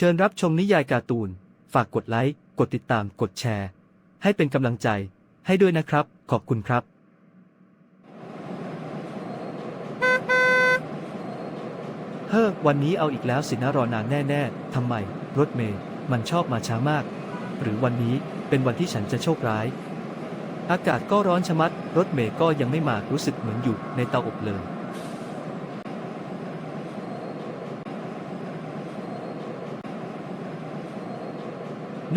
ชิญรับชมนิยายการ์ตูน ฝากกดไลค์ กดติดตาม กดแชร์ ให้เป็นกำลังใจให้ด้วยนะครับ ขอบคุณครับ เฮ้อ วันนี้เอาอีกแล้วสินะรอนานแน่ๆ ทำไม รถเมย์มันชอบมาช้ามาก หรือวันนี้เป็นวันที่ฉันจะโชคร้าย อากาศก็ร้อนชะมัด รถเมย์ก็ยังไม่มา รู้สึกเหมือนอยู่ในเตาอบเลย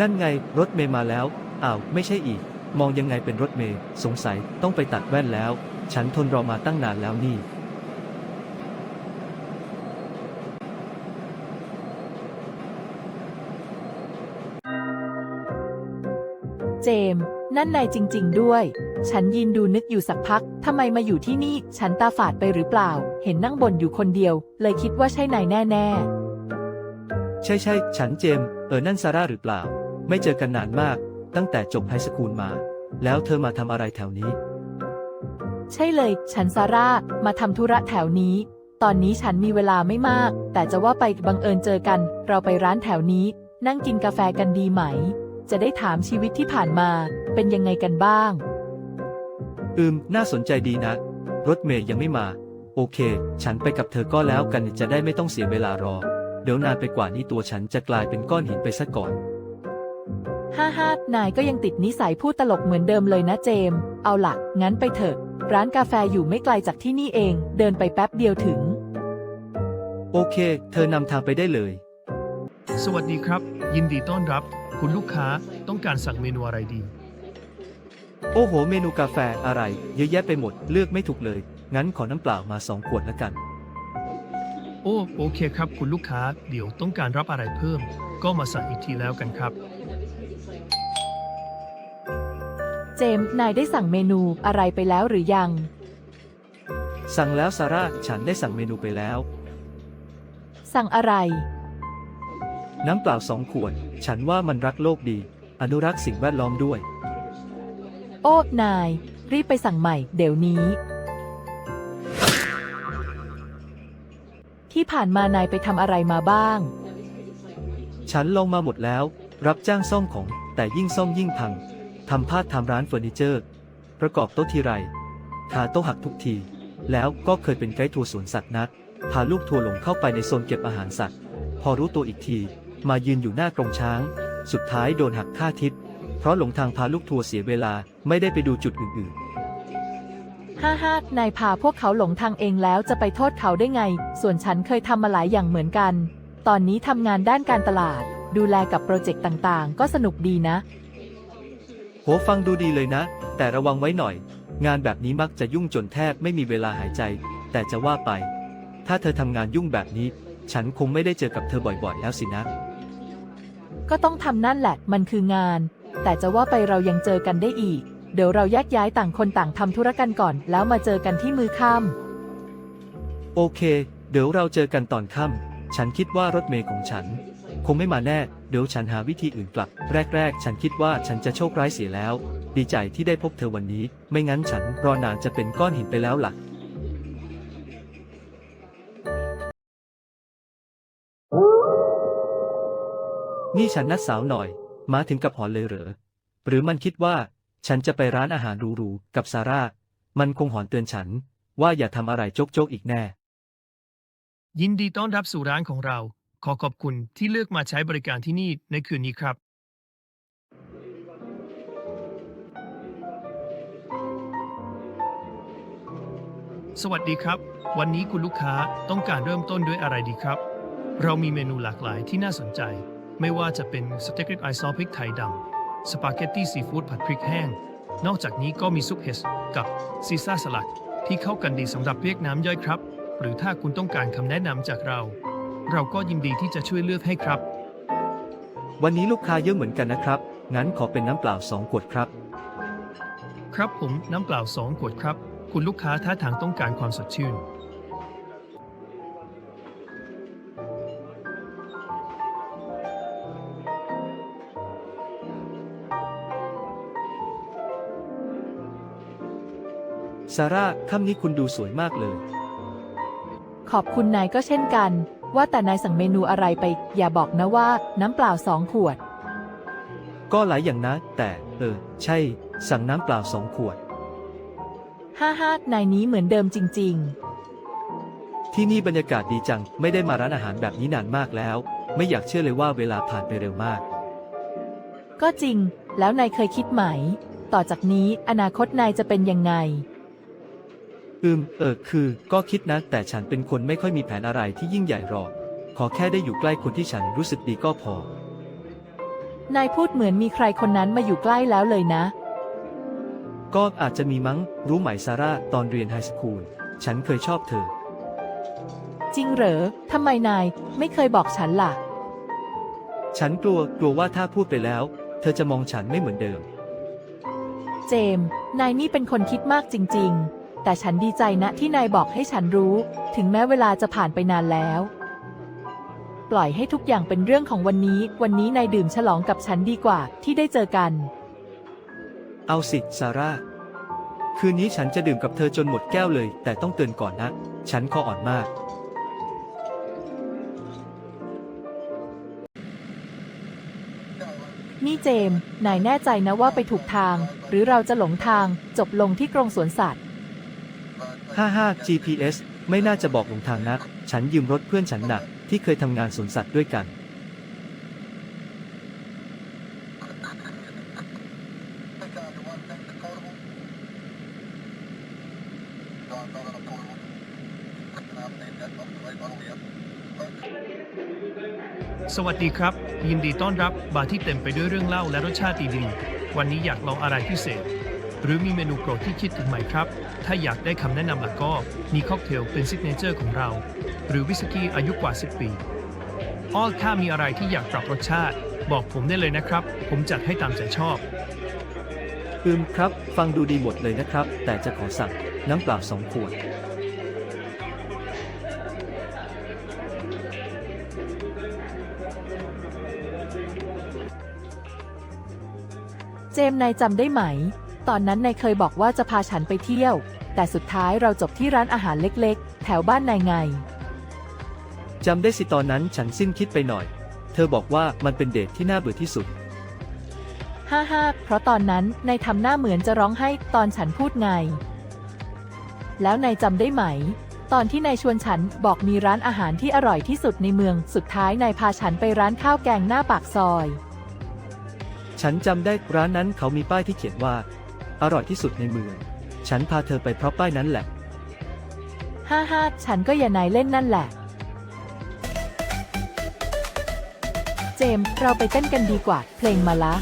นั่นไงรถเมย์มาแล้ว อ้าว ไม่ใช่อีก มองยังไงเป็นรถเมย์สงสัยต้องไปตัดแว่นแล้ว ฉันทนรอมาตั้งนานแล้วนี่ เจมส์นั่นนายจริง ๆ ด้วย ฉันยินดูนึกอยู่สักพัก ทำไมมาอยู่ที่นี่ ฉันตาฝาดไปหรือเปล่า เห็นนั่งบนอยู่คนเดียว เลยคิดว่าใช่นายแน่ใช่ใช่ ฉันเจมส์เออ นั่นซาร่าหรือเปล่า ไม่เจอกันนานมาก ตั้งแต่จบไฮสคูลมา แล้วเธอมาทำอะไรแถวนี้ๆใช่เลย ฉันซาร่า มาทำธุระแถวนี้ ตอนนี้ฉันมีเวลาไม่มาก แต่จะว่าไปบังเอิญเจอกัน เราไปร้านแถวนี้ นั่งกินกาแฟกันดีไหม จะได้ถามชีวิตที่ผ่านมา เป็นยังไงกันบ้าง อืม น่าสนใจดีนะ รถเมย์ยังไม่มา โอเค ฉันไปกับเธอก็แล้วกันจะได้ไม่ต้องเสียเวลารอ เดี๋ยวนานไปกว่านี้ตัวฉันจะกลายเป็นก้อนหินไปซะก่อน ฮ่าฮ่านายก็ยังติดนิสัยพูดตลกเหมือนเดิมเลยนะเจมส์เอาล่ะงั้นไปเถอะ ร้านกาแฟอยู่ไม่ไกลจากที่นี่เอง เดินไปแป๊บเดียวถึง โอเค เธอนำทางไปได้เลย สวัสดีครับ ยินดีต้อนรับ คุณลูกค้าต้องการสั่งเมนูอะไรดี โอ้โห เมนูกาแฟอะไร เยอะแยะไปหมด เลือกไม่ถูกเลย งั้นขอน้ำเปล่ามาสองขวดแล้วกัน โอ้โอเคครับ คุณลูกค้า เดี๋ยวต้องการรับอะไรเพิ่ม ก็มาสั่งอีกทีแล้วกันครับ เจมส์นายได้สั่งเมนูอะไรไปแล้วหรือยัง สั่งแล้วซาร่าฉันได้สั่งเมนูไปแล้ว สั่งอะไร น้ำเปล่าสองขวด ฉันว่ามันรักโลกดี อนุรักษ์สิ่งแวดล้อมด้วย โอ้นาย รีบไปสั่งใหม่ เดี๋ยวนี้ ที่ผ่านมานายไปทำอะไรมาบ้าง ฉันลองมาหมดแล้ว รับจ้างซ่อมของ แต่ยิ่งซ่อมยิ่งพังทำพาดทำร้านเฟอร์นิเจอร์ ประกอบโต๊ะทีไรขาโต๊ะหักทุกที แล้วก็เคยเป็นไกด์ทัวร์สวนสัตว์นัก พาลูกทัวร์หลงเข้าไปในโซนเก็บอาหารสัตว์ พอรู้ตัวอีกที มายืนอยู่หน้ากรงช้าง สุดท้ายโดนหักค่าทิป เพราะหลงทางพาลูกทัวร์เสียเวลาไม่ได้ไปดูจุดอื่นฮ่าฮ่านายพาพวกเขาหลงทางเองแล้วจะไปโทษเขาได้ไง ส่วนฉันเคยทำมาหลายอย่างเหมือนกัน ตอนนี้ทำงานด้านการตลาด ดูแลกับโปรเจกต์ต่างๆ ก็สนุกดีนะๆโหฟังดูดีเลยนะ แต่ระวังไว้หน่อย งานแบบนี้มักจะยุ่งจนแทบไม่มีเวลาหายใจ แต่จะว่าไป ถ้าเธอทำงานยุ่งแบบนี้ ฉันคงไม่ได้เจอกับเธอบ่อยๆ แล้วสินะ ก็ต้องทำนั่นแหละ มันคืองาน แต่จะว่าไปเรายังเจอกันได้อีก เดี๋ยวเราแยกย้ายต่างคนต่างทำธุรกันก่อน แล้วมาเจอกันที่มือค่โอเค เดี๋ยวเราเจอกันตอนค่ำ ฉันคิดว่ารถเมย์ของฉัน คงไม่มาแน่ เดี๋ยวฉันหาวิธีอื่นกลับ แรก ๆ ฉันคิดว่าฉันจะโชคร้ายเสียแล้ว ดีใจที่ได้พบเธอวันนี้ ไม่งั้นฉันรอนานจะเป็นก้อนหินไปแล้วล่ะนี่ฉันนัดสาวหน่อย มาถึงกับหอนเลยเหรอ หรือมันคิดว่า ฉันจะไปร้านอาหารหรูๆกับซาร่า มันคงหอนเตือนฉัน ว่าอย่าทำอะไรโจกๆอีกแน่ ยินดีต้อนรับสู่ร้านของเรา ขอขอบคุณที่เลือกมาใช้บริการที่นี่ในคืนนี้ครับ สวัสดีครับ วันนี้คุณลูกค้าต้องการเริ่มต้นด้วยอะไรดีครับ เรามีเมนูหลากหลายที่น่าสนใจ ไม่ว่าจะเป็นสเต็กริบไอซอสพริกไทยดำสปาเกตตี้ซีฟู้ดผัดพริกแห้ง นอกจากนี้ก็มีซุปเห็ดกับซีซ่าสลัดที่เข้ากันดีสำหรับเรียกน้ำย่อยครับ หรือถ้าคุณต้องการคำแนะนำจากเรา เราก็ยินดีที่จะช่วยเลือกให้ครับ วันนี้ลูกค้าเยอะเหมือนกันนะครับ งั้นขอเป็นน้ำเปล่าสองขวดครับ ครับผมน้ำเปล่าสองขวดครับ คุณลูกค้าท่าทางต้องการความสดชื่น ซาร่าค่ำนี้คุณดูสวยมากเลยำ ขอบคุณนายก็เช่นกัน ว่าแต่นายสั่งเมนูอะไรไป อย่าบอกนะว่าน้ำเปล่าสองขวด ก็หลายอย่างนะ แต่เออ ใช่ สั่งน้ำเปล่าสองขวด ฮ่าฮ่านายนี้เหมือนเดิมจริง ที่นี่บรรยากาศดีจัง ไม่ได้มาร้านอาหารแบบนี้นานมากแล้ว ไม่อยากเชื่อเลยว่าเวลาผ่านไปเร็วมาก ๆ ก็จริง แล้วนายเคยคิดไหม ต่อจากนี้อนาคตนายจะเป็นยังไง อืม เออ คือ ก็คิดนะ แต่ฉันเป็นคนไม่ค่อยมีแผนอะไรที่ยิ่งใหญ่หรอก ขอแค่ได้อยู่ใกล้คนที่ฉันรู้สึกดีก็พอ นายพูดเหมือนมีใครคนนั้นมาอยู่ใกล้แล้วเลยนะ ก็อาจจะมีมั้ง รู้ไหมซาร่า ตอนเรียนไฮสคูล ฉันเคยชอบเธอ จริงเหรอ ทำไมนาย ไม่เคยบอกฉันล่ะ ฉันกลัว กลัวว่าถ้าพูดไปแล้ว เธอจะมองฉันไม่เหมือนเดิม เจมส์นายนี่เป็นคนคิดมากจริง ๆ แต่ฉันดีใจนะที่นายบอกให้ฉันรู้ ถึงแม้เวลาจะผ่านไปนานแล้ว ปล่อยให้ทุกอย่างเป็นเรื่องของวันนี้ วันนี้นายดื่มฉลองกับฉันดีกว่าที่ได้เจอกัน เอาสิ ซาร่า คืนนี้ฉันจะดื่มกับเธอจนหมดแก้วเลย แต่ต้องเตือนก่อนนะ ฉันคออ่อนมาก นี่เจมส์นายแน่ใจนะว่าไปถูกทาง หรือเราจะหลงทางจบลงที่กรงสวนสัตว์ 55 GPS ไม่น่าจะบอกหลงทางนัก ฉันยืมรถเพื่อนฉันหนักที่เคยทำงานสวนสัตว์ด้วยกัน สวัสดีครับ ยินดีต้อนรับ บาร์ที่เต็มไปด้วยเรื่องเล่าและรสชาติดีๆ วันนี้อยากลองอะไรพิเศษ หรือมีเมนูโปรดที่คิดถึงไหมครับ ถ้าอยากได้คำแนะนำล่ะก็มีค็อกเทลเป็นซิกเนเจอร์ของเรา หรือวิสกี้อายุกว่า 10 ปีอ้อถ้ามีอะไรที่อยากปรับรสชาติ บอกผมได้เลยนะครับ ผมจัดให้ตามใจชอบ อืมครับ ฟังดูดีหมดเลยนะครับ แต่จะขอสั่งน้ำเปล่าสองขวด เจมส์นายจำได้ไหม ตอนนั้นนายเคยบอกว่าจะพาฉันไปเที่ยว แต่สุดท้ายเราจบที่ร้านอาหารเล็กๆ แถวบ้านนายไง จำได้สิตอนนั้นฉันสิ้นคิดไปหน่อย เธอบอกว่ามันเป็นเดทที่น่าเบื่อที่สุด ฮ่าฮ่าเพราะตอนนั้นนายทำหน้าเหมือนจะร้องไห้ตอนฉันพูดไง แล้วนายจำได้ไหม ตอนที่นายชวนฉันบอกมีร้านอาหารที่อร่อยที่สุดในเมือง สุดท้ายนายพาฉันไปร้านข้าวแกงหน้าปากซอย ฉันจำได้ร้านนั้นเขามีป้ายที่เขียนว่า อร่อยที่สุดในเมือง ฉันพาเธอไปเพราะป้ายนั้นแหละ ฮ่าฮ่าฉันก็อย่านายเล่นนั่นแหละ เจมส์เราไปเต้นกันดีกว่า เพลงมาละ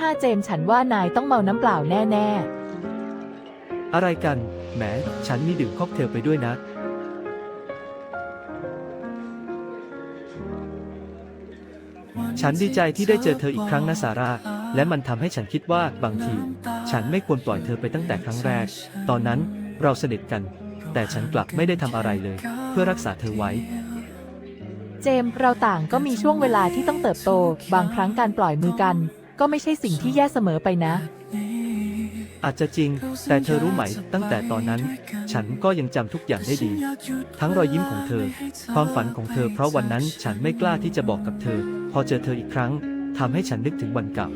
ฮ่าฮ่าฮ่าเจมส์ฉันว่านายต้องเมาน้ำเปล่าแน่ อะไรกัน แหม ฉันมีดื่มค็อกเทลไปด้วยนะ ฉันดีใจที่ได้เจอเธออีกครั้งนะซาร่าและมันทำให้ฉันคิดว่าบางที ฉันไม่ควรปล่อยเธอไปตั้งแต่ครั้งแรก ตอนนั้นเราสนิทกัน แต่ฉันกลับไม่ได้ทำอะไรเลย เพื่อรักษาเธอไว้ ๆ เจมส์เราต่างก็มีช่วงเวลาที่ต้องเติบโต บางครั้งการปล่อยมือกัน ก็ไม่ใช่สิ่งที่แย่เสมอไปนะ อาจจะจริง แต่เธอรู้ไหมตั้งแต่ตอนนั้น ฉันก็ยังจำทุกอย่างได้ดี ทั้งรอยยิ้มของเธอ ความฝันของเธอ เพราะวันนั้นฉันไม่กล้าที่จะบอกกับเธอ พอเจอเธออีกครั้งทำให้ฉันนึกถึงวันเก่า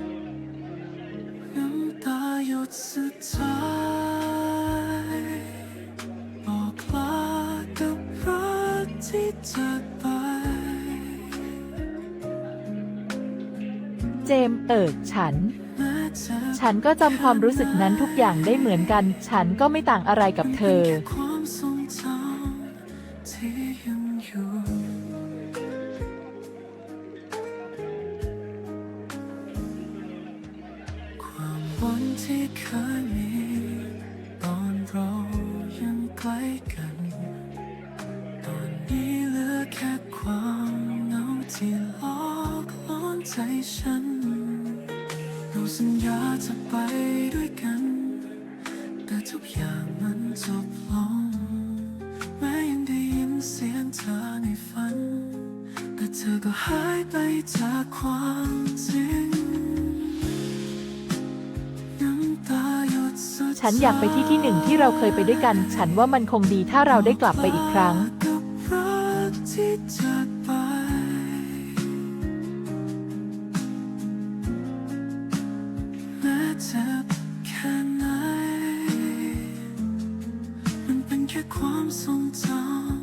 ฉันก็จำความรู้สึกนั้นทุกอย่างได้เหมือนกัน ฉันก็ไม่ต่างอะไรกับเธอ ความทรงจำที่ยังอยู่ความหวังที่เคยมี ตอนเรายังใกล้กัน ตอนนี้เหลือแค่ความเหงาที่ลอกล้อนใจฉัน สัญญาจะไปด้วยกัน แต่ทุกอย่างมันจบลงแม้ยังได้ยินเสียงเธอในฝัน แต่เธอก็หายไปจากความจริงน้ำตาหยดสุดฉันอยากไปที่ที่หนึ่งที่เราเคยไปด้วยกัน ฉันว่ามันคงดีถ้าเราได้กลับไปอีกครั้ง ค่ความทรงจ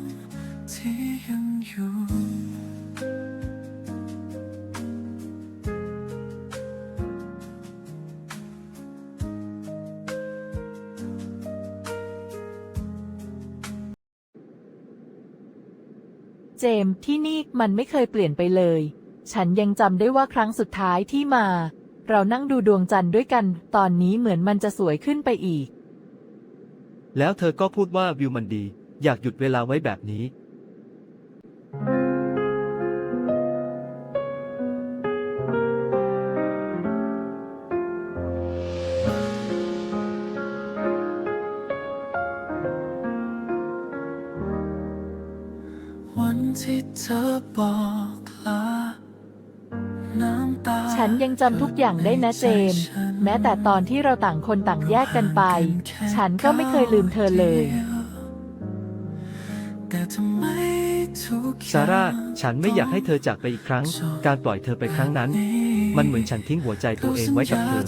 ำที่ยังอยู่เจมส์ที่นี่มันไม่เคยเปลี่ยนไปเลย ฉันยังจำได้ว่าครั้งสุดท้ายที่มา เรานั่งดูดวงจันทร์ด้วยกัน ตอนนี้เหมือนมันจะสวยขึ้นไปอีก แล้วเธอก็พูดว่าวิวมันดี อยากหยุดเวลาไว้แบบนี้ วันที่เธอบอกลาน้ำตา ฉันยังจำทุกอย่างได้นะเจมส์ แม้แต่ตอนที่เราต่างคนต่างแยกกันไป ฉันก็ไม่เคยลืมเธอเลยแต่ทำไมทุกอย่งซาร่า ฉันไม่อยากให้เธอจากไปอีกครั้ง การปล่อยเธอไปครั้งนั้น มันเหมือนฉันทิ้งหัวใจตัวเองไว้กับเธอ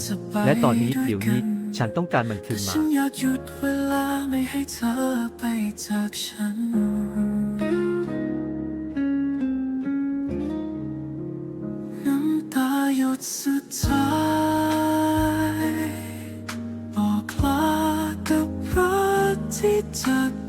และตอนนี้เดี๋ยวนี้ ฉันต้องการมันคืนมาฉันอยากหยุดเวลาไม่ให้เธอไปจากฉัน น้ำตาหยดสุดท้าย กที่